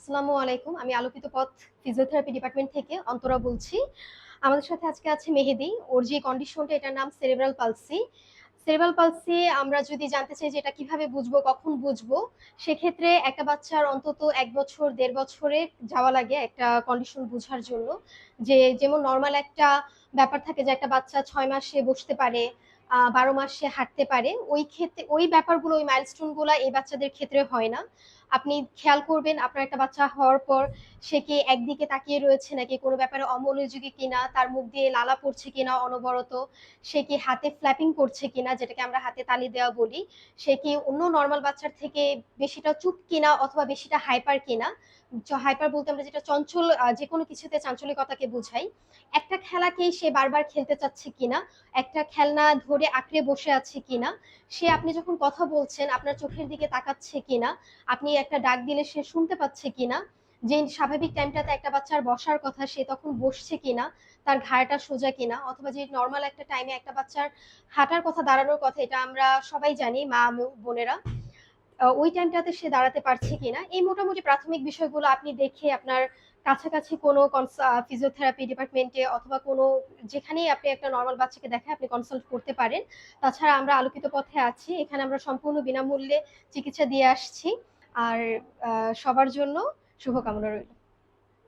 আসসালামু আলাইকুম। আমি আলোকিত পথ ফিজিওথেরাপি ডিপার্টমেন্ট থেকে অন্তরা বলছি। আমাদের সাথে আজকে আছে মেহেদি। ওর যে কন্ডিশনটা এটার নাম সেরেব্রাল পালসি সেরেব্রাল পালসি আমরা যদি জানতে চাই যে এটা কীভাবে বুঝব, কখন বুঝব, সেক্ষেত্রে একটা বাচ্চার অন্তত এক বছর, দেড় বছরে যাওয়া লাগে একটা কন্ডিশন বোঝার জন্য। যে যেমন নর্মাল একটা ব্যাপার থাকে যে একটা বাচ্চা ছয় মাসে বসতে পারে বারো মাসে হাঁটতে পারে। ওই ক্ষেত্রে, ওই ব্যাপারগুলো, ওই মাইলস্টোনগুলা এই বাচ্চাদের ক্ষেত্রে হয় না। আপনি খেয়াল করবেন, আপনার একটা বাচ্চা হওয়ার পর সে কি একদিকে তাকিয়ে রয়েছে নাকি কোনো ব্যাপারে অমনোযোগী কিনা, তার মুখ দিয়ে লালা পড়ছে কিনা অনবরত, সে কি হাতে ফ্ল্যাপিং করছে কিনা, যেটাকে আমরা হাতে তালি দেওয়া বলি, সে কি অন্য নর্মাল বাচ্চার থেকে বেশিটা চুপ কিনা অথবা বেশিটা হাইপার কিনা? হাইপার বলতে আমরা যেটা চঞ্চল যে কোনো কিছুতে চাঞ্চলিকতাকে বুঝাই। একটা খেলাকেই সে বারবার খেলতে চাচ্ছে কিনা, একটা খেলনা ধরে আঁকড়ে বসে আছে কিনা, সে আপনি যখন কথা বলছেন, আপনার চোখের দিকে তাকাচ্ছে কিনা, আপনি একটা ডাক দিলে সে শুনতে পাচ্ছে কিনা, যে স্বাভাবিক টাইমটাতে একটা বাচ্চার বসার কথা সে তখন বসছে কিনা, তার ঘাড়টা সোজা কিনা, অথবা যে নর্মাল একটা টাইমে একটা বাচ্চার হাঁটার কথা, দাঁড়ানোর কথা, এটা আমরা সবাই জানি মা, বোনেরা। ওই টাইমটাতে সে দাঁড়াতে পারছে কিনা? এই মোটামুটি প্রাথমিক বিষয়গুলো আপনি দেখে আপনার কাছাকাছি কোনো ফিজিওথেরাপি ডিপার্টমেন্টে অথবা কোনো যেখানেই আপনি একটা নর্মাল বাচ্চাকে দেখে আপনি কনসাল্ট করতে পারেন। তাছাড়া আমরা আলোকিত পথে আছি। এখানে আমরা সম্পূর্ণ বিনামূল্যে চিকিৎসা দিয়ে আসছি। আর সবার জন্য শুভকামনা রইল।